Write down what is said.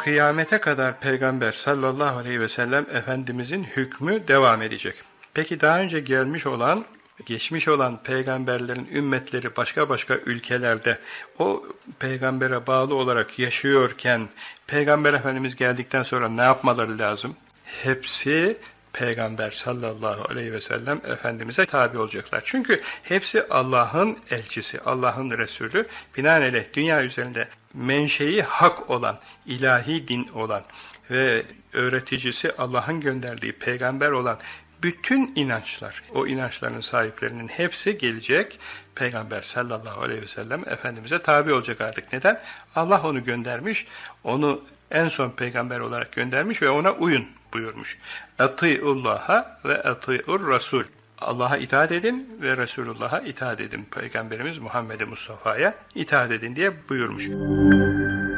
kıyamete kadar Peygamber sallallahu aleyhi ve sellem Efendimizin hükmü devam edecek. Peki daha önce gelmiş olan, geçmiş olan peygamberlerin ümmetleri başka başka ülkelerde o peygambere bağlı olarak yaşıyorken Peygamber Efendimiz geldikten sonra ne yapmaları lazım? Hepsi Peygamber sallallahu aleyhi ve sellem Efendimiz'e tabi olacaklar. Çünkü hepsi Allah'ın elçisi, Allah'ın Resulü. Binaenaleyh dünya üzerinde menşei hak olan, ilahi din olan ve öğreticisi Allah'ın gönderdiği peygamber olan bütün inançlar, o inançların sahiplerinin hepsi gelecek Peygamber sallallahu aleyhi ve sellem Efendimiz'e tabi olacak artık. Neden? Allah onu göndermiş, onu en son peygamber olarak göndermiş ve ona uyun buyurmuş. Atiullaha ve atiur rasul. Allah'a itaat edin ve Resulullah'a itaat edin. Peygamberimiz Muhammed Mustafa'ya itaat edin diye buyurmuş.